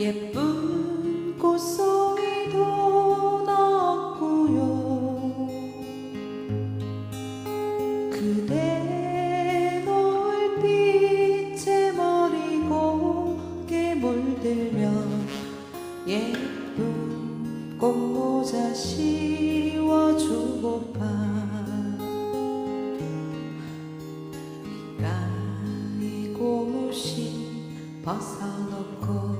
예쁜 꽃송이도 넣고요. 그대 노을빛에 머리 고개 물들면 예쁜 꽃모자 씌워주고파 까이 고무신 벗어놓고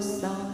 들